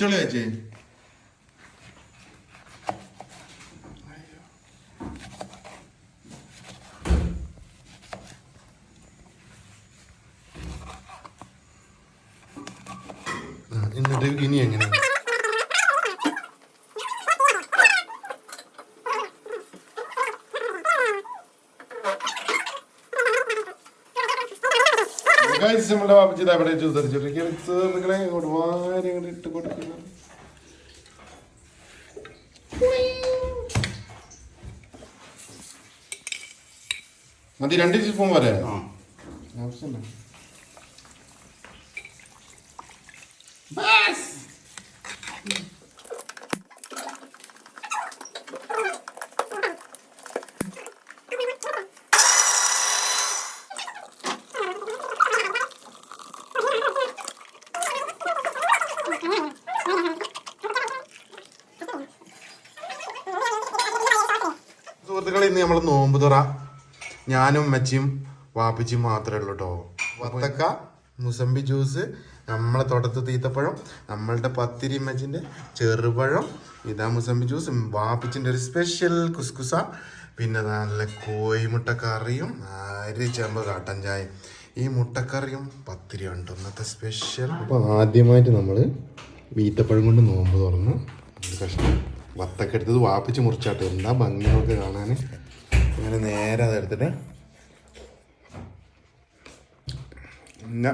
ചുളി വെച്ചേ എന്നിട്ട് ഇനി എങ്ങനെ? ഗൈസ് നമ്മുടെ വാപ്പച്ചി അവിടെ ജ്യൂസ് അടിച്ചിട്ടിരിക്കുകയാണ് ചേർന്നുകളെ ഇങ്ങോട്ട് വാരി ഇങ്ങോട്ട് ഇട്ട് കൊടുക്കുന്നു മതി രണ്ട് ടീസ്പൂൺ വരെ. ആവശ്യമില്ല. സുഹൃത്തുക്കളെ ഇന്ന് നമ്മൾ നോമ്പ് തുറ. ഞാനും മച്ചിയും വാപ്പിച്ചും മാത്രമേ ഉള്ളൂ കേട്ടോ വത്തക്ക മുസമ്പി ജ്യൂസ് നമ്മളെ തോട്ടത്ത് തീത്തപ്പഴം നമ്മളുടെ പത്തിരി മച്ചിന്റെ ചെറുപഴം ഇതാ മുസമ്പി ജ്യൂസ് വാപ്പിച്ചിന്റെ ഒരു സ്പെഷ്യൽ കുസ്കുസ പിന്നെ നല്ല കോഴിമുട്ട കറിയും അരി ചെമ്പ് കാട്ടൻ ചായ ഈ മുട്ടക്കറിയും പത്തിരിയുണ്ട് ഇന്നത്തെ സ്പെഷ്യൽ അപ്പോൾ ആദ്യമായിട്ട് നമ്മൾ വീത്തപ്പഴം കൊണ്ട് നോമ്പ് തുറന്ന് കഷ്ണം വത്തക്ക എടുത്തത് വാപ്പിച്ച് മുറിച്ചാട്ട്. എന്താ ഭംഗിയൊക്കെ കാണാൻ അങ്ങനെ നേരെ അതെടുത്തിട്ട് പിന്നെ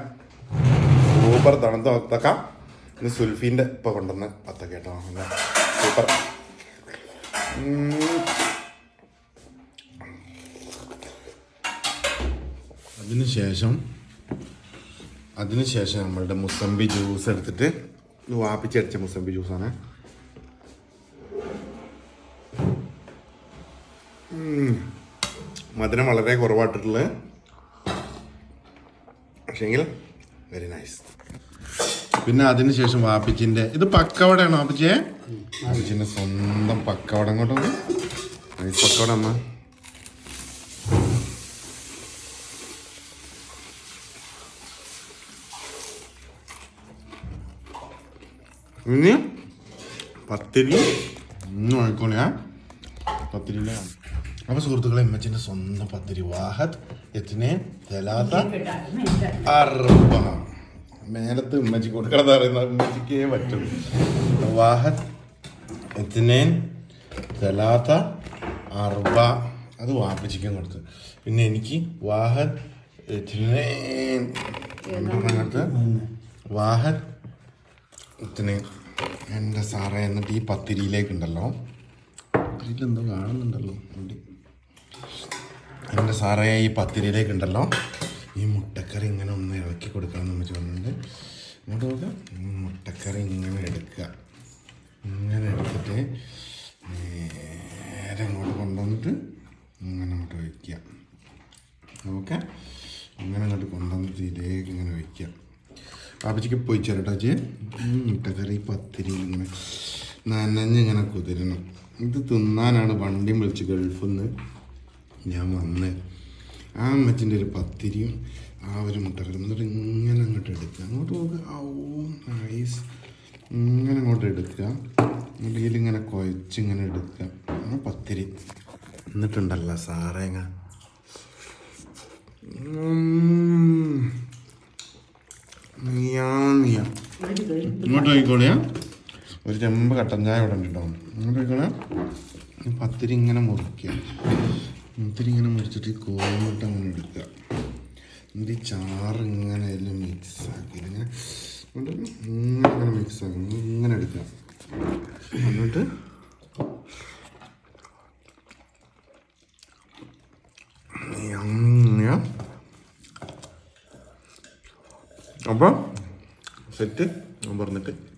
സൂപ്പർ തണുത്ത വത്തക്ക. ഇത് സുൽഫീന്റെ ഇപ്പം കൊണ്ടുവന്ന് വത്തക്ക കേട്ടോ. സൂപ്പർ. അതിനുശേഷം അതിനുശേഷം നമ്മളുടെ മുസംബി ജ്യൂസ് എടുത്തിട്ട് ഇത് വാപ്പിച്ചടിച്ച മുസംബി ജ്യൂസാണ്. മധുരം വളരെ കുറവായിട്ടുള്ളത് പക്ഷേങ്കിൽ വെരി നൈസ് പിന്നെ അതിനുശേഷം വാപ്പിച്ചിന്റെ ഇത് പക്കവടയാണോ വാപ്പിച്ചേ? വാപ്പിച്ചിന്റെ സ്വന്തം പക്കവട അങ്ങോട്ട് പക്കവട അമ്മ. ഇനി പത്തിരി ഒന്നും ആയിക്കോളെ പത്തിരിയിലെ അപ്പൊ സുഹൃത്തുക്കളെ എമ്മച്ചിന്റെ സ്വന്തം പത്തിരി വാഹത് എത്തിനെ തെലാത്ത അർബ മേലത്ത് ഉമ്മച്ചി കൊടുക്കണമെന്ന് പറയുന്ന ഉമ്മച്ചിക്കേ പറ്റും വാഹത് എത്തിനേൻ തെലാത്ത അർബ അത് വാപ്പച്ചിക്കും കൊടുത്ത് പിന്നെ എനിക്ക് വാഹത് എത്തിനേൻ കൊടുത്ത് വാഹദ് ഇത്തിനെ എന്റെ സാറേ എന്നിട്ട് ഈ പത്തിരിയിലേക്കുണ്ടല്ലോ. പത്തിരിയിൽ എന്തോ കാണുന്നുണ്ടല്ലോ. എന്റെ സാറേ ഈ പത്തിരിയിലേക്കുണ്ടല്ലോ. ഈ മുട്ടക്കറി ഇങ്ങനെ ഒന്ന് ഇളക്കി കൊടുക്കാമെന്ന് നമ്മൾ വന്നിട്ടുണ്ട് ഇങ്ങോട്ട് നോക്കാം. ഈ മുട്ടക്കറി ഇങ്ങനെ എടുക്കുക ഇങ്ങനെ എടുത്തിട്ട് നേരെ ഇങ്ങോട്ട് കൊണ്ടുവന്നിട്ട് ഇങ്ങനെ അങ്ങോട്ട് വയ്ക്കുക. ഓക്കെ ഇങ്ങനെ അങ്ങോട്ട് കൊണ്ടുവന്നിട്ട് ഇതിലേക്ക് ഇങ്ങനെ വയ്ക്കുക. പാപ്പച്ചിക്ക് പോയി ചേ മുട്ടക്കറി പത്തിരി ഇങ്ങനെ നനഞ്ഞിങ്ങനെ കുതിരണം. ഇത് തിന്നാനാണ് വണ്ടിയും വിളിച്ച് ഗൾഫിൽ നിന്ന് ഞാൻ വന്ന്. ആ അമ്മച്ചിന്റെ ഒരു പത്തിരിയും ആ ഒരു മുട്ടക്കറി എന്നിട്ട് ഇങ്ങനെ അങ്ങോട്ട് എടുക്കുക. അങ്ങോട്ട് പോകുക ഓ നൈസ് ഇങ്ങനെ അങ്ങോട്ട് എടുക്കുക. എന്നിട്ട് ഇതിലിങ്ങനെ കുഴച്ച് ഇങ്ങനെ എടുക്കുക. പത്തിരി. എന്നിട്ടുണ്ടല്ലോ സാറേങ്ങ. ഇങ്ങോട്ട് നോക്കിക്കോളിയാ ഒരു ചെമ്പ് കട്ടൻ ചായ ഇവിടെ ഇങ്ങോട്ട് പത്തിരി ഇങ്ങനെ മുറിക്കുക. പത്തിരി ഇങ്ങനെ മുറിച്ചിട്ട് ഈ കോഴിമുട്ട അങ്ങനെ എടുക്കുക. എന്നിട്ട് ഈ ചാറ് ഇങ്ങനെ എല്ലാം മിക്സ് ആക്കി ഇങ്ങനെ ഇങ്ങനെ മിക്സ് ആക്കി ഇങ്ങനെ എടുക്കുക. എന്നിട്ട് അപ്പം സെറ്റ്. ഞാൻ പറഞ്ഞിട്ട്.